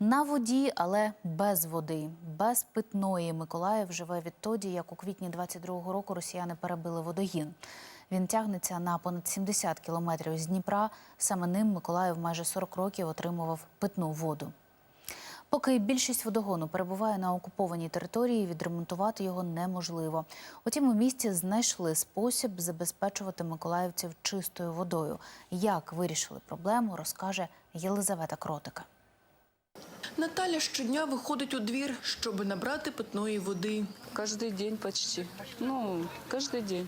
На воді, але без води, без питної Миколаїв живе відтоді, як у квітні 22-го року росіяни перебили водогін. Він тягнеться на понад 70 кілометрів з Дніпра. Саме ним Миколаїв майже 40 років отримував питну воду. Поки більшість водогону перебуває на окупованій території, відремонтувати його неможливо. Утім, у місті знайшли спосіб забезпечувати миколаївців чистою водою. Як вирішили проблему, розкаже Єлизавета Кротика. Наталя щодня виходить у двір, щоб набрати питної води. Каждый день почти. Ну, каждый день.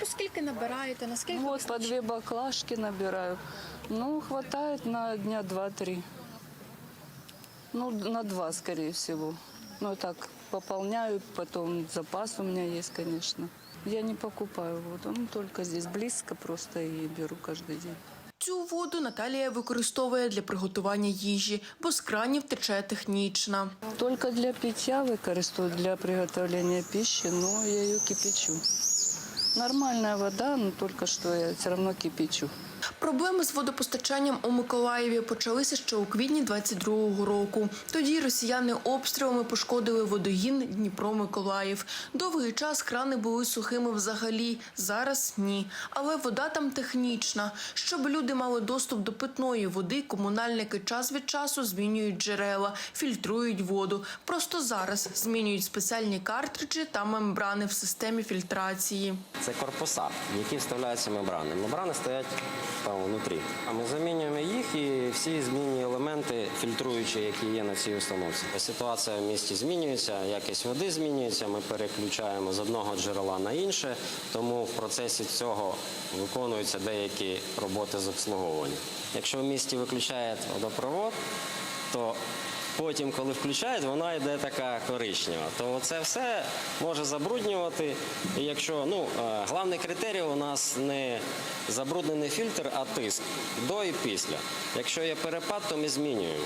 Ну, Скільки набираєте? Наскільки Вот по две баклажки набираю. Ну, хватает на дня два-три. Ну, на два, скорее всего. Ну, так, пополняю, потом запас у меня есть, конечно. Я не покупаю воду, ну, только здесь близко просто и беру каждый день. Цю воду Наталія використовує для приготування їжі, бо з кранів тече технічна. Только для пиття використовую, для приготовлення піші, но я її кипячу. Нормальна вода, але только що я все одно кипячу. Проблеми з водопостачанням у Миколаєві почалися ще у квітні 22-го року. Тоді росіяни обстрілами пошкодили водогін Дніпро-Миколаїв. Довгий час крани були сухими взагалі. Зараз ні. Але вода там технічна. Щоб люди мали доступ до питної води, комунальники час від часу змінюють джерела, фільтрують воду. Просто зараз змінюють спеціальні картриджі та мембрани в системі фільтрації. Це корпуса, в які вставляються мембрани. Мембрани стоять там внутрі. А ми замінюємо їх і всі змінні елементи, фільтруючі, які є на цій установці. Ситуація в місті змінюється, якість води змінюється. Ми переключаємо з одного джерела на інше, тому в процесі цього виконуються деякі роботи з обслуговування. Якщо в місті виключає водопровод, то Потім, коли включають, вона йде така коричнева. То це все може забруднювати. І якщо ну е, головний критерій у нас не забруднений фільтр, а тиск до і після. Якщо є перепад, то ми змінюємо.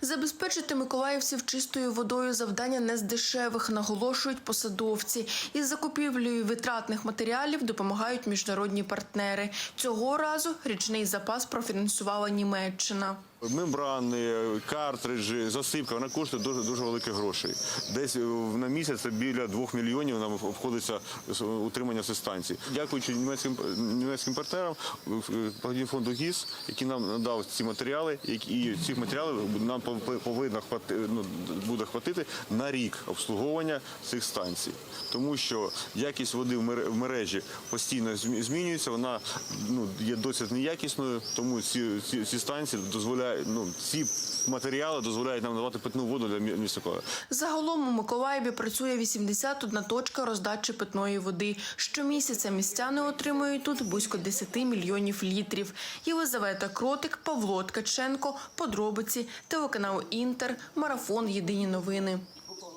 Забезпечити миколаївців чистою водою завдання не з дешевих, наголошують посадовці. Із закупівлею витратних матеріалів допомагають міжнародні партнери. Цього разу річний запас профінансувала Німеччина. Мембрани, картриджі, засипка, вона коштує дуже дуже великі гроші. Десь е, на місяць це біля 2 мільйонів нам обходиться утримання цих станцій. Дякуючи німецьким німецьким партнерам, е, фонду ГІС, який нам надав ці матеріали, і цих матеріалів нам пов- повинно ну, буде хватити на рік обслуговування цих станцій. Тому що якість води в мережі постійно змінюється, вона ну, є досить неякісною, тому ці, ці, ці станції дозволяють, ну, ці матеріали дозволяють нам надавати питну воду для мі- міста Загалом у Миколаєві працює 81 точка роздачі питної води. Щомісяця містяни отримують тут близько 10 мільйонів літрів. Єлизавета Кротик, Павло Ткаченко, подробиці, телеканал Інтер, марафон Єдині новини.